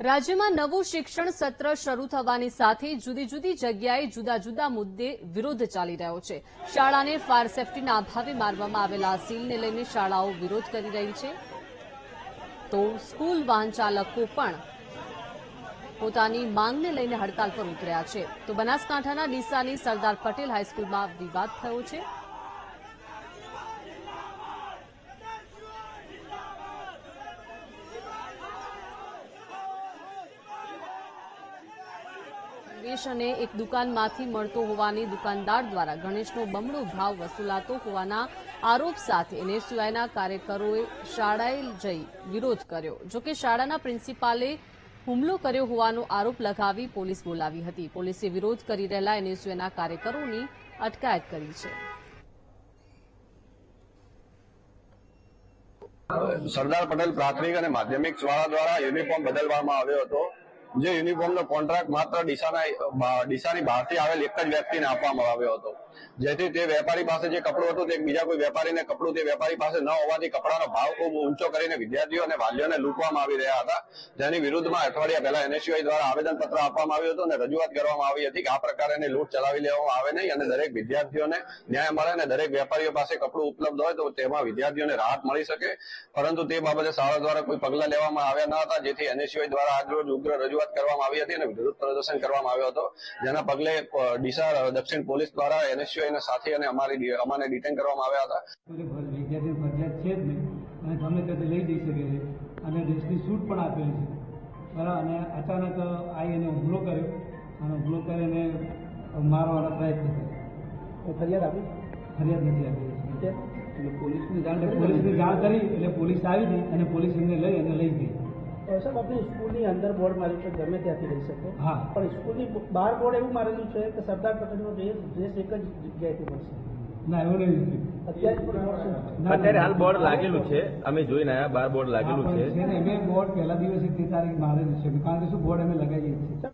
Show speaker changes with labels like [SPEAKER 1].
[SPEAKER 1] રાજ્યમાં નવું શિક્ષણ સત્ર શરૂ થવાની સાથે જુદી જુદી જગ્યાએ જુદા જુદા મુદ્દે વિરોધ ચાલી રહ્યો છે. શાળાને ફાયર સેફટીના અભાવે મારવામાં આવેલા સીલને લઈને શાળાઓ વિરોધ કરી રહી છે. તો સ્કૂલ વાહન ચાલકો પણ પોતાની માંગને લઈને હડતાલ પર ઉતર્યા છે. તો બનાસકાંઠાના ડીસાની સરદાર પટેલ હાઈસ્કૂલમાં વિવાદ થયો છે. ગણેશ અને એક દુકાનમાંથી મળતો હોવાની દુકાનદાર દ્વારા ગણેશનો બમણો ભાવ વસૂલાતો હોવાના આરોપ સાથે એનએસયુઆઈના કાર્યકરોએ શાળાએ જઈ વિરોધ કર્યો. જોકે શાળાના પ્રિન્સિપાલે હુમલો કર્યો હોવાનો આરોપ લગાવી પોલીસ બોલાવી હતી. પોલીસે વિરોધ કરી રહેલા એનએસયુના કાર્યકરોની અટકાયત કરી છે.
[SPEAKER 2] સરદાર પટેલ પ્રાથમિક અને માધ્યમિક શાળા દ્વારા યુનિફોર્મ બદલવામાં આવ્યો હતો. જે યુનિફોર્મનો કોન્ટ્રાક્ટ માત્ર ડીસાના ડીસાની બહારથી આવેલ એક જ વ્યક્તિને આપવામાં આવ્યો હતો. જેથી તે વેપારી પાસે જે કપડું હતું તે બીજા કોઈ વેપારીને કપડું તે વેપારી પાસે ન હોવાથી કપડાનો ભાવ ખૂબ ઊંચો કરીને વિદ્યાર્થીઓ અને વાલીઓને લૂંટવામાં આવી રહ્યા હતા. જેની વિરુદ્ધમાં અઠવાડિયા પહેલા એનએસયુઆઈ દ્વારા આવેદનપત્ર આપવામાં આવ્યું હતું અને રજૂઆત કરવામાં આવી હતી કે આ પ્રકારની લૂંટ ચલાવી લેવામાં આવે નહીં અને દરેક વિદ્યાર્થીઓને ન્યાય મળે અને દરેક વેપારીઓ પાસે કપડું ઉપલબ્ધ હોય તો તેમાં વિદ્યાર્થીઓને રાહત મળી શકે. પરંતુ તે બાબતે શાળા દ્વારા કોઈ પગલાં લેવામાં આવ્યા ન હતા, જેથી એનએસયુઆઈ દ્વારા આજ રોજ ઉગ્ર રજૂઆત કરવામાં આવી હતી અને વિરોધ પ્રદર્શન કરવામાં આવ્યો હતો. જેના પગલે ડીસા દક્ષિણ પોલીસ દ્વારા એનએસયુઆઈ ના સાથે અને અમારી અમારે અમને ડિટેન કરવામાં આવ્યા હતા.
[SPEAKER 3] વિદ્યાર્થી ફરજિયાત છે જ નહીં. અને ગમે તે લઈ જઈ શકે છે. અને દેશની છૂટ પણ આપેલી છે. બરાબર? અને અચાનક આવી એને હુમલો કર્યો. અને હુમલો કરીને મારવાનો પ્રયત્ન કર્યો. ફરિયાદ આપી? ફરિયાદ નથી આપી. એટલે પોલીસની જાણ પોલીસની જાણ કરી. એટલે પોલીસ આવી ગઈ અને પોલીસ એમને લઈ અને લઈ ગઈ.
[SPEAKER 4] સાહેબ આપણે સ્કૂલની અંદર બોર્ડ માર્યું છે ગમે ત્યાંથી લઈ શકો.
[SPEAKER 3] હા.
[SPEAKER 4] પણ સ્કૂલની બહાર બોર્ડ એવું મારેલું છે કે સરદાર પટેલનો ડ્રેસ ડ્રેસ એક જ જગ્યાએથી મળશે.
[SPEAKER 3] ના એવું નહીં
[SPEAKER 4] અત્યારે
[SPEAKER 5] હાલ બોર્ડ લાગેલું છે. અમે જોઈને આવ્યા બાર બોર્ડ લાગેલું છે.
[SPEAKER 3] છે અમે બોર્ડ પહેલા દિવસે તે તારીખ મારેલું છે. કારણ કે શું બોર્ડ અમે લગાવીએ છીએ.